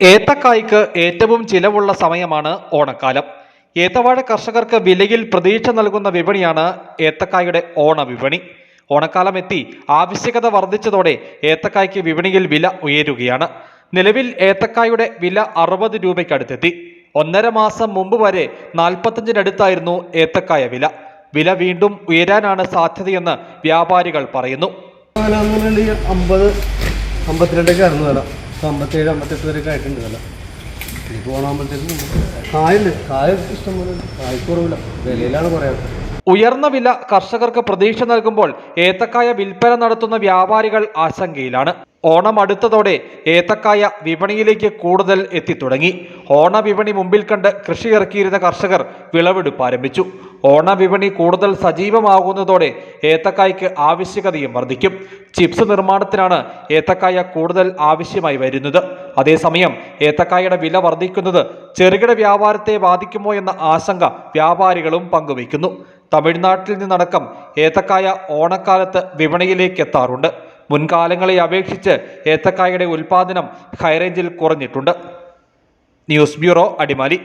ഏത്തക്കായ്ക്ക് ഏറ്റവും ചിലവുള്ള സമയമാണ് ഓണക്കാലം. ഏത്തവാഴ കർഷകർക്ക് വിലയിൽ പ്രതീക്ഷ നൽകുന്ന വിപണിയാണ് ഏത്തക്കായുടെ ഓണവിപണി ഓണക്കാലം എത്തി ആവശ്യകത വർദ്ധിച്ചതോടെ ഏത്തക്കായ്ക്ക് വിപണിയിൽ വില ഉയരുകയാണ്. നിലവിൽ ഏത്തക്കായുടെ വില അറുപത് രൂപയ്ക്കടുത്തെത്തി. ഒന്നര മാസം മുമ്പ് വരെ നാൽപ്പത്തഞ്ചിനടുത്തായിരുന്നു ഏത്തക്കായ വില. വില വീണ്ടും ഉയരാനാണ് സാധ്യതയെന്ന് വ്യാപാരികൾ പറയുന്നു. അമ്പത് അമ്പത്തിരണ്ടൊക്കെ ആയിരുന്നു വില ഇപ്പം അമ്പത്തേഴ് അമ്പത്തെട്ട് വരെയൊക്കെ ആയിട്ടുണ്ട് വില. എനിക്ക് ഓണാകുമ്പോഴത്തേക്കും കായുണ്ട് കായ ഇഷ്ടംപോലെ പോലെ കായ്ക്ക് കുറവില്ല. വിലയിലാണ് കുറയാത്തത്. ഉയർന്ന വില കർഷകർക്ക് പ്രതീക്ഷ നൽകുമ്പോൾ ഏത്തക്കായ വിൽപ്പന നടത്തുന്ന വ്യാപാരികൾ ആശങ്കയിലാണ്. ഓണം അടുത്തതോടെ ഏത്തക്കായ വിപണിയിലേക്ക് കൂടുതൽ എത്തിത്തുടങ്ങി. ഓണ വിപണി മുമ്പിൽ കണ്ട് കൃഷി ഇറക്കിയിരുന്ന കർഷകർ വിളവെടുപ്പ് ആരംഭിച്ചു. ഓണ വിപണി കൂടുതൽ സജീവമാകുന്നതോടെ ഏത്തക്കായ്ക്ക് ആവശ്യകതയും വർദ്ധിക്കും. ചിപ്സ് നിർമ്മാണത്തിനാണ് ഏത്തക്കായ കൂടുതൽ ആവശ്യമായി വരുന്നത്. അതേസമയം ഏത്തക്കായയുടെ വില വർദ്ധിക്കുന്നത് ചെറുകിട വ്യാപാരത്തെ ബാധിക്കുമോ എന്ന ആശങ്ക വ്യാപാരികളും പങ്കുവയ്ക്കുന്നു. തമിഴ്നാട്ടിൽ നിന്നടക്കം ഏത്തക്കായ ഓണക്കാലത്ത് വിപണിയിലേക്ക് എത്താറുണ്ട് മുൻകാലങ്ങളെ അപേക്ഷിച്ച് ഏത്തക്കായയുടെ ഉൽപ്പാദനം ഹൈറേഞ്ചിൽ കുറഞ്ഞിട്ടുണ്ട്. News bureau Adimali.